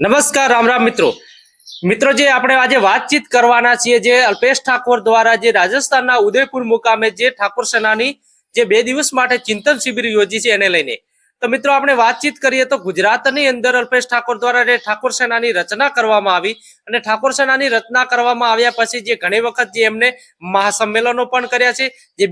નમસ્કાર, રામ રામ મિત્રો. મિત્રો, જે આપણે આજે વાતચીત કરવાના છીએ, જે અલ્પેશ ઠાકોર દ્વારા જે રાજસ્થાનના ઉદયપુર મુકામે જે ઠાકોર સેનાની જે બે દિવસ માટે ચિંતન શિબિર યોજી છે એને લઈને. તો મિત્રો આપણે વાતચીત કરીએ તો ગુજરાતની અંદર અલ્પેશ ઠાકોર દ્વારા જે ઠાકોર સેનાની રચના કરવામાં આવી અને ઠાકોર સેનાની રચના કરવામાં આવ્યા પછી જે ઘણી વખત જે એમને મહાસંમેલનો પણ કર્યા છે, જે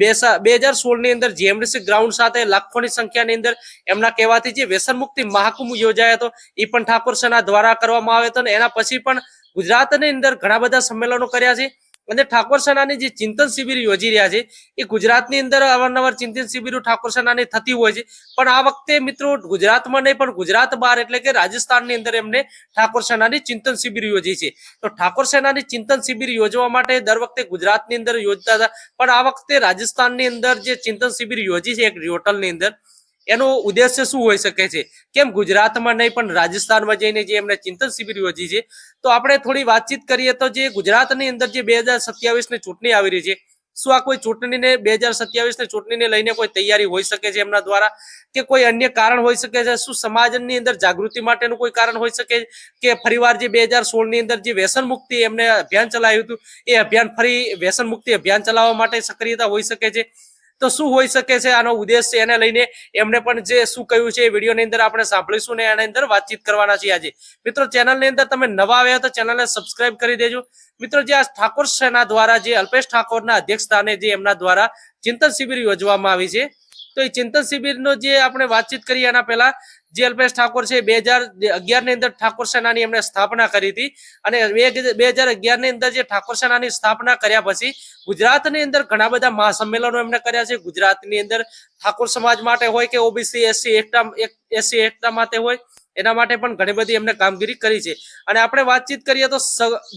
બે હજાર સોળની અંદર જીએમડીસી ગ્રાઉન્ડ સાથે લાખોની સંખ્યાની અંદર એમના કહેવાથી જે વ્યસન મુક્તિ મહાકુંભ યોજાયો હતો એ પણ ઠાકોર સેના દ્વારા કરવામાં આવ્યો હતો અને એના પછી પણ ગુજરાતની અંદર ઘણા બધા સંમેલનો કર્યા છે. અને ઠાકોર સેનાની જે ચિંતન શિબિર યોજી રહ્યા છે, એ ગુજરાતની અંદર અવારનવાર ચિંતન શિબિરો ઠાકોર સેનાની થતી હોય છે. પણ આ વખતે મિત્રો ગુજરાતમાં નહીં, પણ ગુજરાત બહાર એટલે કે રાજસ્થાનની અંદર એમને ઠાકોર સેનાની ચિંતન શિબિર યોજી છે. તો ઠાકોર સેનાની ચિંતન શિબિર યોજવા માટે દર વખતે ગુજરાતની અંદર યોજતા હતા. પણ આ વખતે રાજસ્થાનની અંદર જે ચિંતન શિબિર યોજી છે, એક હોટલની અંદર એનો ઉદ્દેશ્ય શું હોઈ શકે છે? કેમ ગુજરાતમાં નહીં, પણ રાજસ્થાનમાં જઈને જે એમને ચિંતન શિબિર યોજી છે, તો આપણે થોડી વાતચીત કરીએ તો જે ગુજરાતની અંદર જે બે હજાર સત્યાવીસની ચૂંટણી આવી રહી છે, શું આ કોઈ ચૂંટણીને, બે હજાર સત્યાવીસની ચૂંટણીને લઈને કોઈ તૈયારી હોઈ શકે છે એમના દ્વારા? કે કોઈ અન્ય કારણ હોઈ શકે છે? શું સમાજની અંદર જાગૃતિ માટેનું કોઈ કારણ હોઈ શકે કે ફરીવાર જે બે હજાર સોળની અંદર જે વ્યસન મુક્તિ એમને અભિયાન ચલાવ્યું હતું, એ અભિયાન ફરી વ્યસન મુક્તિ અભિયાન ચલાવવા માટે સક્રિયતા હોઈ શકે છે? તો શું હોઈ શકે છે? આનો ઉદ્દેશ છે એને લઈને એમને પણ જે શું કહ્યું છે એ વિડીયોની અંદર આપણે સાંભળીશું ને એની અંદર વાતચીત કરવાના છીએ આજે. મિત્રો, ચેનલની અંદર તમે નવા આવ્યા તો ચેનલને સબસ્ક્રાઇબ કરી દેજો. મિત્રો, જે આ ઠાકોર સેના દ્વારા જે અલ્પેશ ઠાકોરના અધ્યક્ષ સ્થાને જે એમના દ્વારા ચિંતન શિબિર યોજવામાં આવી છે તો એ ચિંતન શિબિરનો જે આપણે વાતચીત કરીએ એના પહેલા, જે અલ્પેશ ઠાકોર છે બે હજાર અગિયારની અંદર ઠાકોર સેનાની એમણે સ્થાપના કરી હતી અને બે હજાર અગિયારની અંદર જે ઠાકોર સેનાની સ્થાપના કર્યા પછી ગુજરાતની અંદર ઘણા બધા મહાસંમેલનો એમણે કર્યા છે. ગુજરાતની અંદર ઠાકોર સમાજ માટે હોય કે ઓબીસી એસસી એકતા એસસી એકતા માટે હોય, એના માટે પણ ઘણી બધી એમને કામગીરી કરી છે. અને આપણે વાતચીત કરીએ તો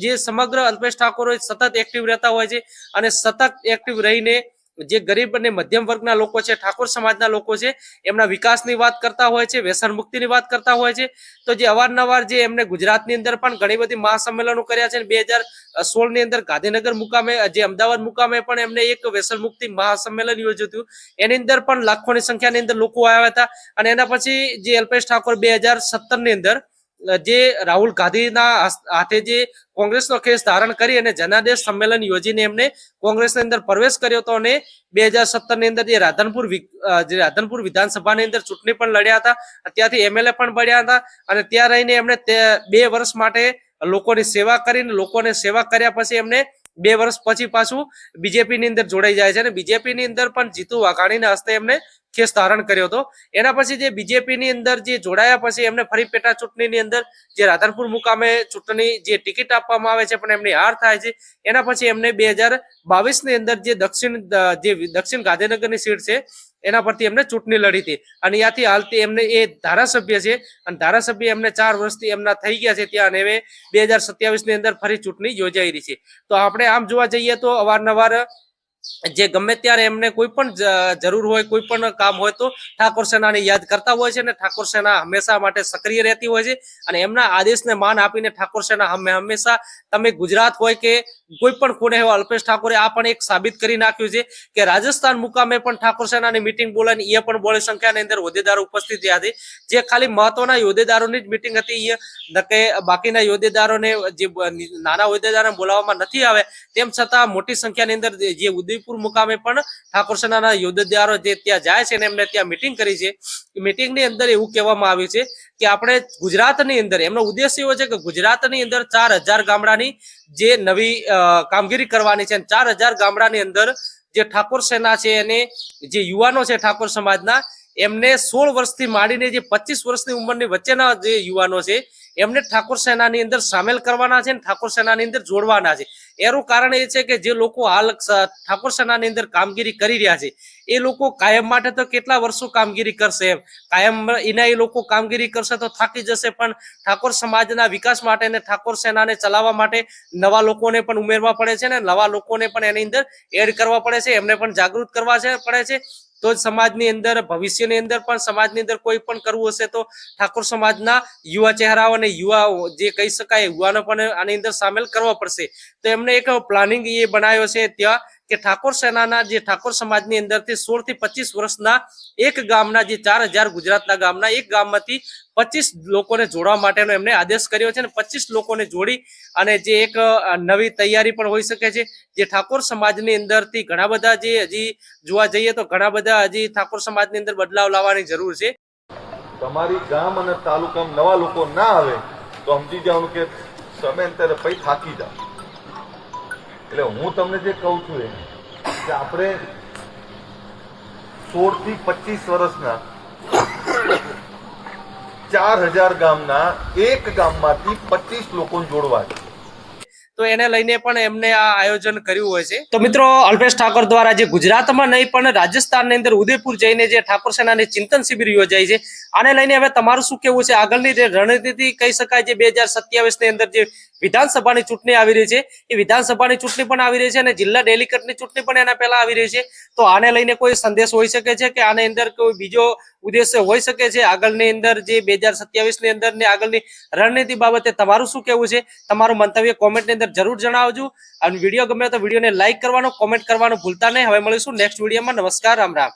જે સમગ્ર અલ્પેશ ઠાકોર સતત એક્ટિવ રહેતા હોય છે અને સતત એક્ટિવ રહીને જે ગરીબ અને મધ્યમ વર્ગના લોકો છે, ઠાકોર સમાજના લોકો છે, એમના વિકાસની વાત કરતા હોય છે વ્યસન મુક્તિની વાત કરતા હોય છે, તો જે અવારનવાર જે એમને ગુજરાતની અંદર પણ ઘણી બધી મહાસંમેલનો કર્યા છે બે હજાર સોળની અંદર ગાંધીનગર મુકામે, જે અમદાવાદ મુકામે પણ એમને એક વ્યસન મુક્તિ મહાસંમેલન યોજ્યું હતું. એની અંદર પણ લાખોની સંખ્યાની અંદર લોકો આવ્યા હતા અને એના પછી જે અલ્પેશ ઠાકોર બે હજાર સત્તરની અંદર જે રાહુલ ગાંધીના હાથે જે કોંગ્રેસનો કેસ ધારણ કરી અને જનાદેશ સંમેલન યોજીને એમને કોંગ્રેસની અંદર પ્રવેશ કર્યો હતો અને બે હજાર સત્તરની અંદર જે રાધનપુર જે રાધનપુર વિધાનસભાની અંદર ચૂંટણી પણ લડ્યા હતા, ત્યાંથી એમએલએ પણ બન્યા હતા અને ત્યાં રહીને એમણે બે વર્ષ માટે લોકોની સેવા કરીને લોકોને સેવા કર્યા પછી એમને બે વર્ષ પછી પાછું બીજેપી ની અંદર જોડાઈ જાય છે અને બીજેપી ની અંદર પણ જીતુ વાઘાણીના હસ્તે એમને કેસ ધારણ કર્યો હતો. એના પછી જે બીજેપી ની અંદર જે જોડાયા પછી એમને ફરી પેટા ચૂંટણીની અંદર જે રાધનપુર મુકામે ચૂંટણી જે ટિકિટ આપવામાં આવે છે પણ એમની હાર થાય છે, એના પછી એમને બે હજાર બાવીસની અંદર જે દક્ષિણ જે દક્ષિણ ગાંધીનગરની સીટ છે એના પરથી એમને ચૂંટણી લડી હતી. અને ત્યાંથી હાલથી એમને એ ધારાસભ્ય છે. અને ધારાસભ્ય એમને ચાર વર્ષથી એમના થઈ ગયા છે ત્યાં અને હવે બે ની અંદર ફરી ચૂંટણી યોજાઈ રહી છે. તો આપણે આમ જોવા જઈએ તો અવારનવાર જે ગમે ત્યારે એમને કોઈ પણ જરૂર હોય, કોઈ પણ કામ હોય તો ઠાકોર સેનાને યાદ કરતા હોય છે અને ઠાકોર સેના હંમેશા માટે સક્રિય રહેતી હોય છે અને એમના આદેશને માન આપીને ઠાકોર સેના હંમેશા તમે ગુજરાત હોય કે કોઈ પણ ખૂણે હોય, અલ્પેશ ઠાકોરે આ પણ એક સાબિત કરી નાખ્યું છે કે રાજસ્થાન મુકામે પણ ઠાકોર સેનાની મિટિંગ બોલાવી એ પણ બોળી સંખ્યાની અંદર હોદ્દેદારો ઉપસ્થિત રહ્યા છે. જે ખાલી મહત્વના હોદ્દેદારોની જ મિટિંગ હતી એ કે બાકીના હોદ્દેદારોને જે નાના હોદ્દેદારોને બોલાવવામાં નથી આવે, તેમ છતાં મોટી સંખ્યાની અંદર જે ઉદયપુર મુકામે પણ ઠાકોર સેનાના યોદ્ધારો જે ત્યાં જાય છે એમને ત્યાં મિટિંગ કરી છે. મિટિંગની અંદર એવું કહેવામાં આવ્યું છે કે આપણે ગુજરાતની અંદર, એમનો ઉદ્દેશ એવો છે કે ગુજરાતની અંદર ચાર હજાર ગામડાની જે નવી કામગીરી કરવાની છે ચાર હજાર ગામડાની અંદર જે ઠાકોર સેના છે અને જે યુવાનો છે ઠાકોર સમાજના એમને સોળ વર્ષથી માંડીને જે પચીસ વર્ષની ઉંમરની વચ્ચેના જે યુવાનો છે, એમને ઠાકોર સેનાની અંદર સામેલ કરવાના છે ઠાકોર સેનાની અંદર જોડવાના છે. એનું કારણ એ છે કે જે લોકો હાલ ઠાકોર સેનાની અંદર કામગીરી કરી રહ્યા છે, એ લોકો કાયમ માટે તો કેટલા વર્ષો કામગીરી કરશે એમ? કાયમ એના એ લોકો કામગીરી કરશે તો થાકી જશે, પણ ઠાકોર સમાજના વિકાસ માટે ને ઠાકોર સેનાને ચલાવવા માટે નવા લોકોને પણ ઉમેરવા પડે છે ને નવા લોકોને પણ એની અંદર એડ કરવા પડે છે, એમને પણ જાગૃત કરવા પડે છે. તો જ સમાજની અંદર, ભવિષ્યની અંદર પણ, સમાજની અંદર કોઈ પણ કરવું હશે તો ઠાકોર સમાજના યુવા ચહેરાઓ અને યુવાઓ જે કહી શકાય, યુવાનો પણ આની અંદર સામેલ કરવા પડશે. તો એમને એક પ્લાનિંગ એ બનાવ્યો છે, ત્યાં કે ઠાકોર સેનાના જે ઠાકોર સમાજની અંદરથી સોળથી પચીસ વર્ષના એક ગામના જે ચાર હજાર ગુજરાતના ગામના એક ગામમાંથી પચીસ લોકોને જોડવા માટેનો એમને આદેશ કર્યો છે અને પચીસ લોકોને જોડી અને જે એક નવી તૈયારી પણ હોઈ શકે છે. જે ઠાકોર સમાજની અંદરથી ઘણા બધા જે હજી જોવા જઈએ તો ઘણા બધા હજી ઠાકોર સમાજની અંદર બદલાવ લાવવાની જરૂર છે. તમારી ગામ અને તાલુકામાં નવા લોકો ના આવે તો સમજી જવાનું કે સમયાંતરે પૈ થાકી જાવ એટલે હું તમને જે કહું છું એ કે આપણે સોળથી પચીસ વર્ષના ચાર હજાર ગામના એક ગામમાંથી પચીસ લોકોને જોડવા છે. તો એને લઈને પણ એમને આ આયોજન કર્યું હોય છે. તો મિત્રો, અલ્પેશ ઠાકોર દ્વારા જે ગુજરાતમાં નહીં, પણ રાજસ્થાનની અંદર ઉદયપુર જઈને જે ઠાકોર સેનાની ચિંતન શિબિર યોજાઈ છે, આને લઈને હવે તમારું શું કેવું છે? આગળની જે રણનીતિ કહી શકાય જે બે ની અંદર જે વિધાનસભાની ચૂંટણી આવી રહી છે, એ વિધાનસભાની ચૂંટણી પણ આવી રહી છે અને જિલ્લા ડેલિકેટની ચૂંટણી પણ એના પહેલા આવી રહી છે. તો આને લઈને કોઈ સંદેશ હોઈ શકે છે કે આની અંદર કોઈ બીજો ઉદ્દેશ્ય હોઈ શકે છે. આગળની અંદર જે બે હજાર સત્યાવીસની અંદર ને આગળની રણનીતિ બાબતે તમારું શું કેવું છે? તમારું મંતવ્ય કોમેન્ટની અંદર જરૂર જણાવજો. અને વીડિયો ગમે તો વિડીયોને લાઇક કરવાનો કોમેન્ટ કરવાનું ભૂલતા નહીં. હવે મળીશું નેક્સ્ટ વિડીયોમાં નમસ્કાર, રામ રામ.